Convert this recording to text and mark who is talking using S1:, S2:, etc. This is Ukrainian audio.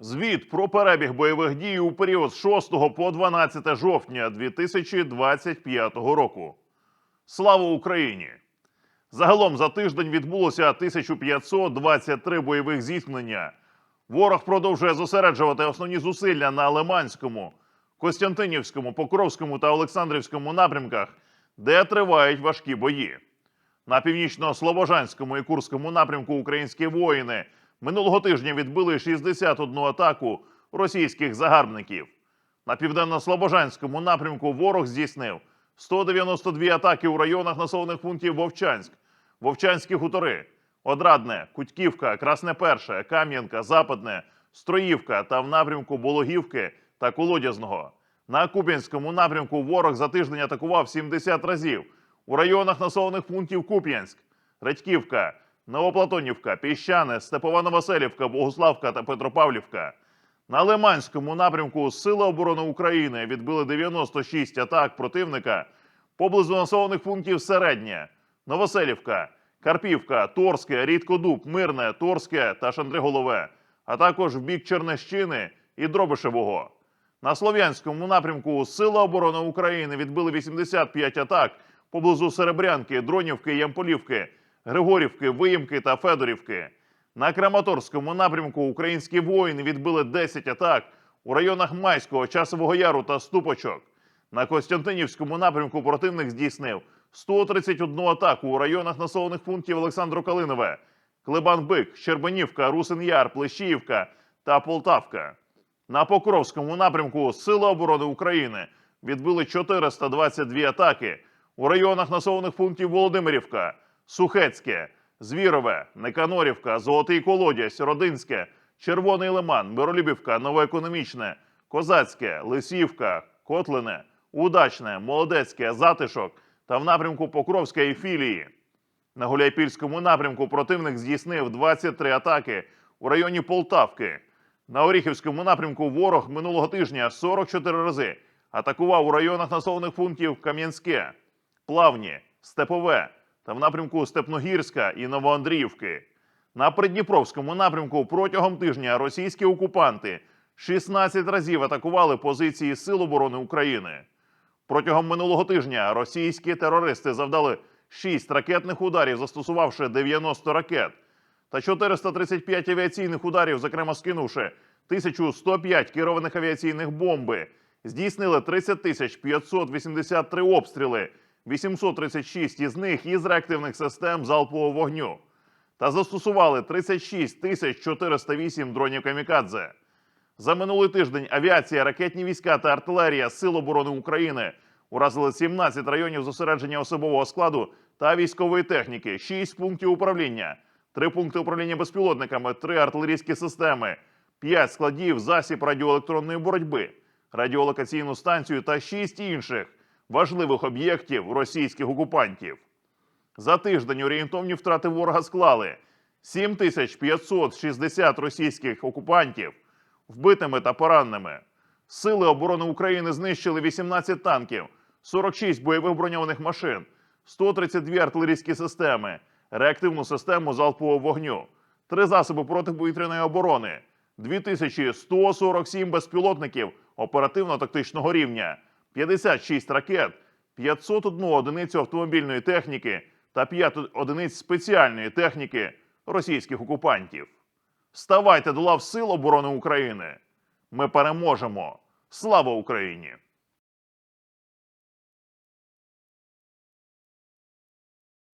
S1: Звіт про перебіг бойових дій у період з 6 по 12 жовтня 2025 року. Слава Україні! Загалом за тиждень відбулося 1523 бойових зіткнення. Ворог продовжує зосереджувати основні зусилля на Лиманському, Костянтинівському, Покровському та Олександрівському напрямках, де тривають важкі бої. На північно-слобожанському і Курському напрямку українські воїни минулого тижня відбили 61 атаку російських загарбників. На південно-слобожанському напрямку ворог здійснив 192 атаки у районах населених пунктів Вовчанськ, Вовчанські хутори, Одрадне, Кутьківка, Красне Перше, Кам'янка, Западне, Строївка та в напрямку Бологівки та Колодязного. На Куп'янському напрямку ворог за тиждень атакував 70 разів у районах населених пунктів Куп'янськ, Редьківка, Новоплатонівка, Піщане, Степовано-Василівка, Богуславка та Петропавлівка. На Лиманському напрямку Сили оборони України відбили 96 атак противника поблизу населених пунктів Середнє, Новоселівка, Карпівка, Торське, Рідкодуб, Мирне, Торське та Шандриголове, а також в бік Чернещини і Дробишевого. На Слов'янському напрямку Сили оборони України відбили 85 атак поблизу Серебрянки, Дронівки, Ямполівки, Григорівки, Виїмки та Федорівки. На Краматорському напрямку українські воїни відбили 10 атак у районах Майського, Часового Яру та Ступочок. На Костянтинівському напрямку противник здійснив 131 атаку у районах населених пунктів Олександро Калинове, Клебан-Бик, Щербанівка, Русин-Яр, Плещіївка та Полтавка. На Покровському напрямку Сили оборони України відбили 422 атаки у районах населених пунктів Володимирівка, Сухецьке, Звірове, Неканорівка, Золотий Колодязь, Родинське, Червоний Лиман, Миролюбівка, Новоекономічне, Козацьке, Лисівка, Котлине, Удачне, Молодецьке, Затишок та в напрямку Покровська і Філії. На Гуляйпільському напрямку противник здійснив 23 атаки у районі Полтавки. На Оріхівському напрямку ворог минулого тижня 44 рази атакував у районах населених пунктів Кам'янське, Плавні, Степове та в напрямку Степногірська і Новоандріївки. На Придніпровському напрямку протягом тижня російські окупанти 16 разів атакували позиції Сил оборони України. Протягом минулого тижня російські терористи завдали 6 ракетних ударів, застосувавши 90 ракет, та 435 авіаційних ударів, зокрема скинувши 1105 керованих авіаційних бомби, здійснили 30 тисяч 583 обстріли, 836 із них із реактивних систем залпового вогню, та застосували 36 тисяч 408 дронів камікадзе. За минулий тиждень авіація, ракетні війська та артилерія Сил оборони України уразили 17 районів зосередження особового складу та військової техніки, 6 пунктів управління, 3 пункти управління безпілотниками, 3 артилерійські системи, 5 складів засіб радіоелектронної боротьби, радіолокаційну станцію та 6 інших важливих об'єктів російських окупантів. За тиждень орієнтовні втрати ворога склали 7560 російських окупантів вбитими та пораненими. Сили оборони України знищили 18 танків, 46 бойових броньованих машин, 132 артилерійські системи, реактивну систему залпового вогню, 3 засоби протиповітряної оборони, 2147 безпілотників оперативно-тактичного рівня, 56 ракет, 501 одиницю автомобільної техніки та 5 одиниць спеціальної техніки російських окупантів. Ставайте до лав Сил оборони України. Ми переможемо. Слава Україні!